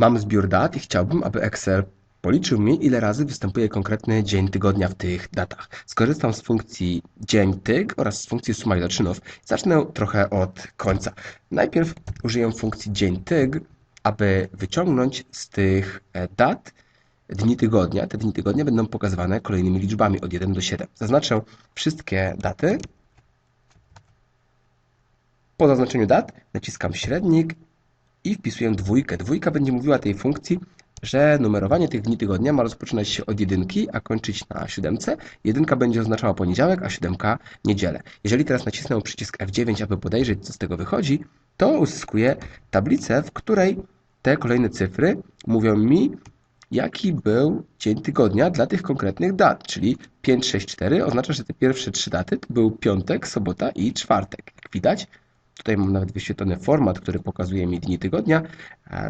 Mam zbiór dat i chciałbym, aby Excel policzył mi, ile razy występuje konkretny dzień tygodnia w tych datach. Skorzystam z funkcji dzień tyg oraz z funkcji suma iloczynów. Zacznę trochę od końca. Najpierw użyję funkcji dzień tyg, aby wyciągnąć z tych e, dat dni tygodnia. Te dni tygodnia będą pokazywane kolejnymi liczbami od 1 do 7. Zaznaczę wszystkie daty. Po zaznaczeniu dat naciskam średnik i wpisuję dwójkę. Dwójka będzie mówiła tej funkcji, że numerowanie tych dni tygodnia ma rozpoczynać się od jedynki, a kończyć na siódemce. Jedynka będzie oznaczała poniedziałek, a siódemka niedzielę. Jeżeli teraz nacisnę przycisk F9, aby podejrzeć, co z tego wychodzi, to uzyskuję tablicę, w której te kolejne cyfry mówią mi, jaki był dzień tygodnia dla tych konkretnych dat, czyli 5, 6, 4 oznacza, że te pierwsze trzy daty to był piątek, sobota i czwartek. Jak widać, Tutaj mam nawet wyświetlony format, który pokazuje mi dni tygodnia,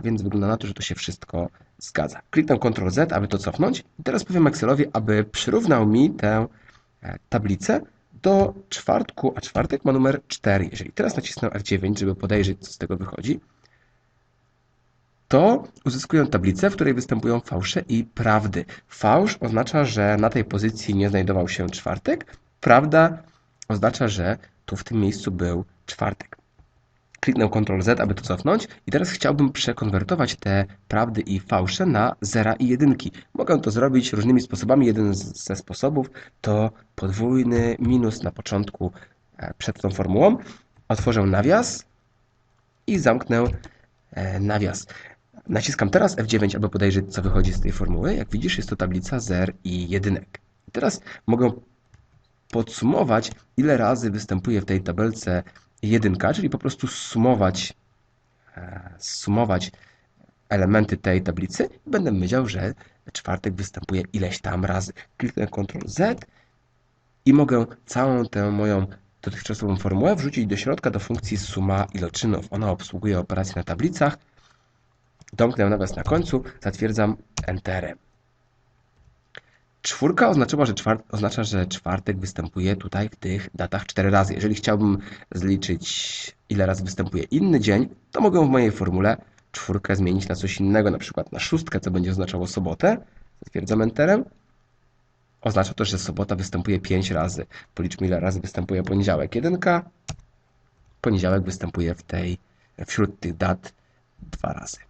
więc wygląda na to, że to się wszystko zgadza. Kliknę Ctrl Z, aby to cofnąć. I teraz powiem Excelowi, aby przyrównał mi tę e, tablicę do czwartku, a czwartek ma numer 4. Jeżeli teraz nacisnę F9, żeby podejrzeć, co z tego wychodzi, to uzyskuję tablicę, w której występują fałsze i prawdy. Fałsz oznacza, że na tej pozycji nie znajdował się czwartek. Prawda oznacza, że tu w tym miejscu był czwartek. Kliknę Ctrl Z, aby to cofnąć i teraz chciałbym przekonwertować te prawdy i fałsze na zera i jedynki. Mogę to zrobić różnymi sposobami. Jeden ze sposobów to podwójny minus na początku e, przed tą formułą. Otworzę nawias i zamknę e, nawias. Naciskam teraz F9, aby podejrzeć, co wychodzi z tej formuły. Jak widzisz, jest to tablica zer i jedynek. Teraz mogę podsumować, ile razy występuje w tej tabelce jedynka, czyli po prostu sumować, e, sumować elementy tej tablicy będę wiedział, że czwartek występuje ileś tam razy. Kliknę Ctrl Z i mogę całą tę moją dotychczasową formułę wrzucić do środka do funkcji suma iloczynów. Ona obsługuje operacje na tablicach. Domknę nawias na końcu, zatwierdzam Enterem. Czwórka oznaczyła, że oznacza, że czwartek występuje tutaj w tych datach cztery razy. Jeżeli chciałbym zliczyć, ile razy występuje inny dzień, to mogę w mojej formule czwórkę zmienić na coś innego, na przykład na szóstkę, co będzie oznaczało sobotę. Zatwierdzam Enterem. Oznacza to, że sobota występuje pięć razy. Policzmy, ile razy występuje poniedziałek. Jedynka. Poniedziałek występuje w tej, wśród tych dat dwa razy.